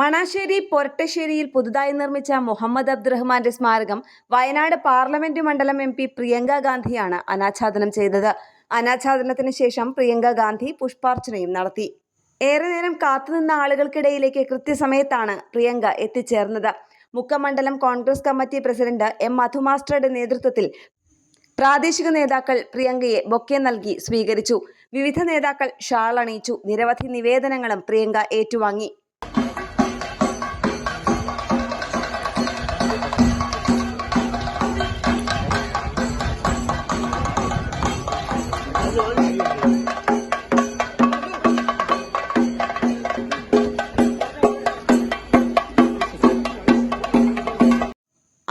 മണാശ്ശേരി പൊരട്ടശ്ശേരിയിൽ പുതുതായി നിർമ്മിച്ച മുഹമ്മദ് അബ്ദുറഹ്മാന്റെ സ്മാരകം വയനാട് പാർലമെന്റ് മണ്ഡലം എം പി പ്രിയങ്ക ഗാന്ധിയാണ് അനാച്ഛാദനം ചെയ്തത്. അനാച്ഛാദനത്തിന് ശേഷം പ്രിയങ്ക ഗാന്ധി പുഷ്പാർച്ചനയും നടത്തി. ഏറെ നേരം കാത്തുനിന്ന ആളുകൾക്കിടയിലേക്ക് കൃത്യസമയത്താണ് പ്രിയങ്ക എത്തിച്ചേർന്നത്. മുക്കമണ്ഡലം കോൺഗ്രസ് കമ്മിറ്റി പ്രസിഡന്റ് എം മധുമാസ്റ്ററുടെ നേതൃത്വത്തിൽ പ്രാദേശിക നേതാക്കൾ പ്രിയങ്കയെ ബൊക്കെ നൽകി സ്വീകരിച്ചു. വിവിധ നേതാക്കൾ ഷാൾ അണിയിച്ചു. നിരവധി നിവേദനങ്ങളും പ്രിയങ്ക ഏറ്റുവാങ്ങി.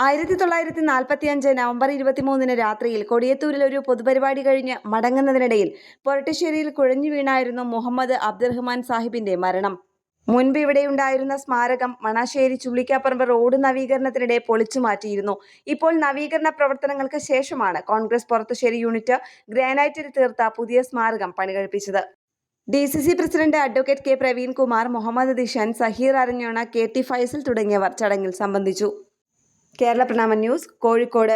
ആയിരത്തി തൊള്ളായിരത്തി നാൽപ്പത്തി അഞ്ച് നവംബർ ഇരുപത്തിമൂന്നിന് രാത്രിയിൽ കൊടിയത്തൂരിൽ ഒരു പൊതുപരിപാടി കഴിഞ്ഞ് മടങ്ങുന്നതിനിടയിൽ പൊരട്ടശ്ശേരിയിൽ കുഴഞ്ഞു വീണായിരുന്നു മുഹമ്മദ് അബ്ദുറഹ്മാൻ സാഹിബിന്റെ മരണം. മുൻപ് ഇവിടെയുണ്ടായിരുന്ന സ്മാരകം മണാശ്ശേരി ചുള്ളിക്കാപ്പറമ്പ് റോഡ് നവീകരണത്തിനിടെ പൊളിച്ചു മാറ്റിയിരുന്നു. ഇപ്പോൾ നവീകരണ പ്രവർത്തനങ്ങൾക്ക് ശേഷമാണ് കോൺഗ്രസ് പുറത്തുശ്ശേരി യൂണിറ്റ് ഗ്രാനൈറ്റിൽ തീർത്ത പുതിയ സ്മാരകം പണികഴിപ്പിച്ചത്. D C C president advocate K Praveenkumar Muhammad Dishan Saheer Aranjona K T Faisal തുടങ്ങിയവർ ചടങ്ങിൽ സംബന്ധിച്ചു. കേരള പ്രണാമ ന്യൂസ് കോഴിക്കോട്.